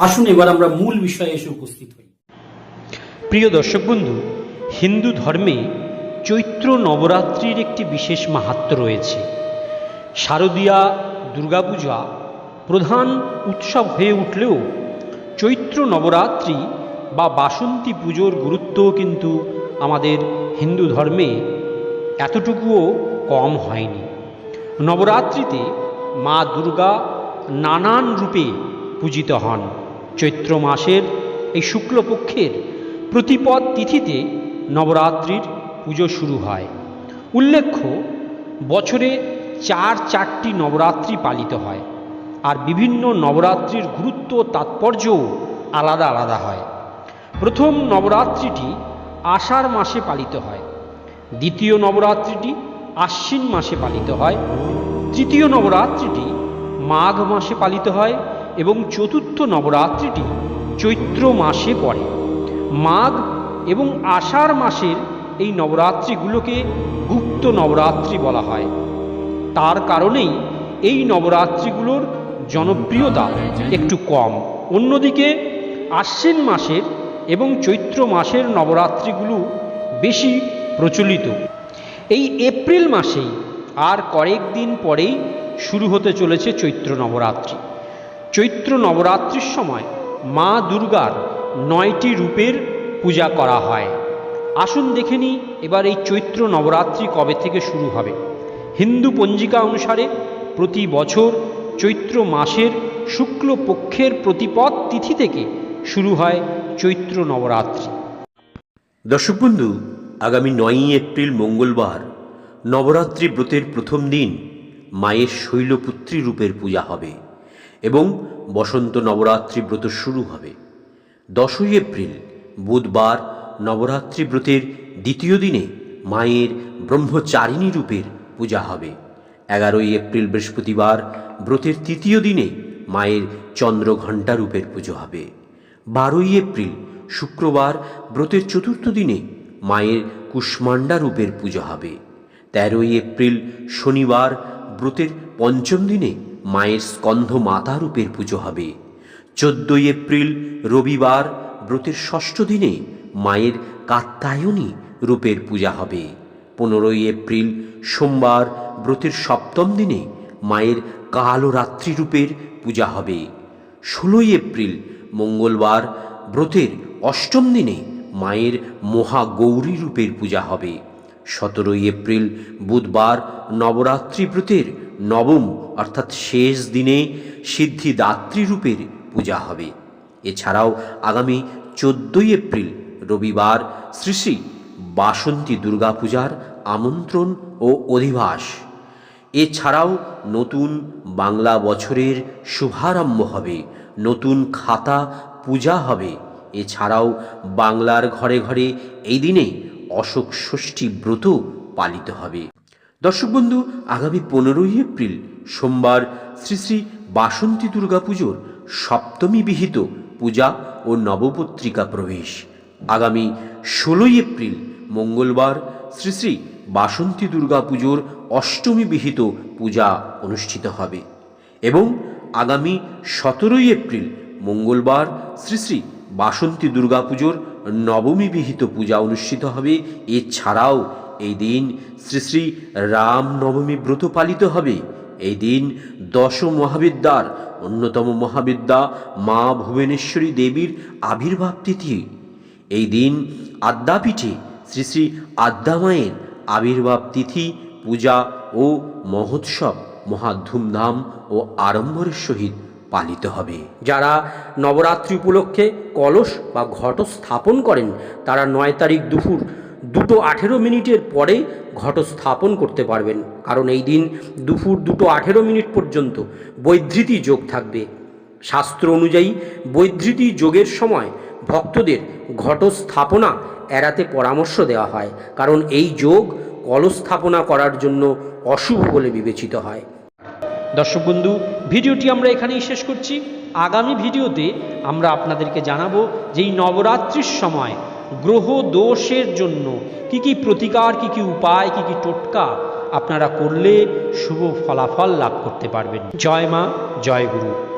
আসুন এবার আমরা মূল বিষয়ে এসে উপস্থিত হই। প্রিয় দর্শক বন্ধু, হিন্দু ধর্মে চৈত্র নবরাত্রির একটি বিশেষ মাহাত্ম্য রয়েছে। শারদীয়া দুর্গাপূজা প্রধান উৎসব হয়ে উঠলেও চৈত্র নবরাত্রি বা বাসন্তী পুজোর গুরুত্ব কিন্তু আমাদের হিন্দু ধর্মে এতটুকুও কম হয়নি। নবরাত্রিতে মা দুর্গা নানান রূপে পূজিত হন। চৈত্র মাসের এই শুক্লপক্ষের প্রতিপদ তিথিতে নবরাত্রির পুজো শুরু হয়। উল্লেখ্য, বছরে চার চারটি নবরাত্রি পালিত হয় আর বিভিন্ন নবরাত্রির গুরুত্ব তাৎপর্যও আলাদা আলাদা হয়। প্রথম নবরাত্রিটি আষাঢ় মাসে পালিত হয়, দ্বিতীয় নবরাত্রিটি আশ্বিন মাসে পালিত হয়, তৃতীয় নবরাত্রিটি মাঘ মাসে পালিত হয় এবং চতুর্থ নবরাত্রিটি চৈত্র মাসে পড়ে। মাঘ এবং আষাঢ় মাসের এই নবরাত্রিগুলোকে গুপ্ত নবরাত্রি বলা হয়। তার কারণেই এই নবরাত্রিগুলোর জনপ্রিয়তা একটু কম। অন্যদিকে আশ্বিন মাসের এবং চৈত্র মাসের নবরাত্রিগুলো বেশি প্রচলিত। এই এপ্রিল মাসেই আর কয়েকদিন পরেই শুরু হতে চলেছে চৈত্র নবরাত্রি। চৈত্র নবরাত্রির সময় মা দুর্গার নয়টি রূপের পূজা করা হয়। আসুন দেখে নিই এবার এই চৈত্র নবরাত্রি কবে থেকে শুরু হবে। হিন্দু পঞ্জিকা অনুসারে প্রতি বছর চৈত্র মাসের শুক্ল পক্ষের প্রতিপদ তিথি থেকে শুরু হয় চৈত্র নবরাত্রি। দর্শক বন্ধু, আগামী নয়ই এপ্রিল মঙ্গলবার নবরাত্রি ব্রতের প্রথম দিন মায়ের শৈলপুত্রী রূপের পূজা হবে। এবং বসন্ত নবরাত্রি ব্রত শুরু হবে। দশই এপ্রিল, বুধবার নবরাত্রি ব্রতের দ্বিতীয় দিনে মায়ের ব্রহ্মচারিণী রূপের পূজা হবে। এগারোই এপ্রিল বৃহস্পতিবার ব্রতের তৃতীয় দিনে মায়ের চন্দ্রঘণ্টা রূপের পুজো হবে। বারোই এপ্রিল, শুক্রবার ব্রতের চতুর্থ দিনে মায়ের কুষ্মাণ্ডা রূপের পুজো হবে। তেরোই এপ্রিল, শনিবার ব্রতের পঞ্চম দিনে মায়ের স্কন্ধ মাতা রূপের পুজো হবে। চোদ্দই এপ্রিল, রবিবার, ব্রতের ষষ্ঠ দিনে মায়ের কাত্তায়নী রূপের পূজা হবে। পনেরোই এপ্রিল, সোমবার, ব্রতের সপ্তম দিনে মায়ের কালো রাত্রি রূপের পূজা হবে। ষোলোই এপ্রিল, মঙ্গলবার, ব্রতের অষ্টম দিনে মায়ের মহাগৌরী রূপের পূজা হবে। সতেরোই এপ্রিল, বুধবার, নবরাত্রি ব্রতের নবম, অর্থাৎ শেষ দিনে সিদ্ধিদাত্রী রূপের পূজা হবে। এছাড়াও আগামী চোদ্দই এপ্রিল, রবিবার, শ্রী শ্রী বাসন্তী দুর্গাপূজার আমন্ত্রণ ও অধিবাস। এছাড়াও নতুন বাংলা বছরের শুভারম্ভ হবে, নতুন খাতা পূজা হবে। এছাড়াও বাংলার ঘরে ঘরে এই দিনে অশোক ষষ্ঠী ব্রত পালিত হবে। দর্শক বন্ধু, আগামী পনেরোই এপ্রিল, সোমবার শ্রী শ্রী বাসন্তী দুর্গাপুজোর সপ্তমী বিহিত পূজা ও নবপত্রিকা প্রবেশ। আগামী ষোলোই এপ্রিল, মঙ্গলবার শ্রী শ্রী বাসন্তী দুর্গাপুজোর অষ্টমী বিহিত পূজা অনুষ্ঠিত হবে এবং আগামী সতেরোই এপ্রিল, মঙ্গলবার শ্রী শ্রী বাসন্তী দুর্গাপুজোর নবমী বিহিত পূজা অনুষ্ঠিত হবে। এছাড়াও এই দিন শ্রী শ্রী রামনবমী ব্রত পালিত হবে। এই দিন দশ মহাবিদ্যার অন্যতম মহাবিদ্যা মা ভুবনেশ্বরী দেবীর আবির্ভাব তিথি। এই দিন আদ্যাপীঠে শ্রী শ্রী আদ্যামায়ের আবির্ভাব তিথি, পূজা ও মহোৎসব মহা ধুমধাম ও আড়ম্বরের সহিত পালিত হবে। যারা নবরাত্রি উপলক্ষে কলস বা ঘট স্থাপন করেন, তারা নয় তারিখ দুপুর দুটো আঠেরো মিনিটের পরে ঘট স্থাপন করতে পারবেন। কারণ এই দিন দুপুর দুটো আঠেরো মিনিট পর্যন্ত বৈধৃতি যোগ থাকবে। শাস্ত্র অনুযায়ী বৈধৃতি যোগের সময় ভক্তদের ঘটস্থাপনা এড়াতে পরামর্শ দেওয়া হয়। কারণ এই যোগ কলস্থাপনা করার জন্য অশুভ বলে বিবেচিত হয়। দর্শক বন্ধু, ভিডিওটি আমরা এখানেই শেষ করছি। আগামী ভিডিওতে আমরা আপনাদেরকে জানাব যে এই নবরাত্রির সময় গ্রহ দোষের জন্য কি কি প্রতিকার, কি কি উপায়, কি কি টোটকা আপনারা করলে শুভ ফলাফল লাভ করতে পারবেন। জয় মা, জয় গুরু।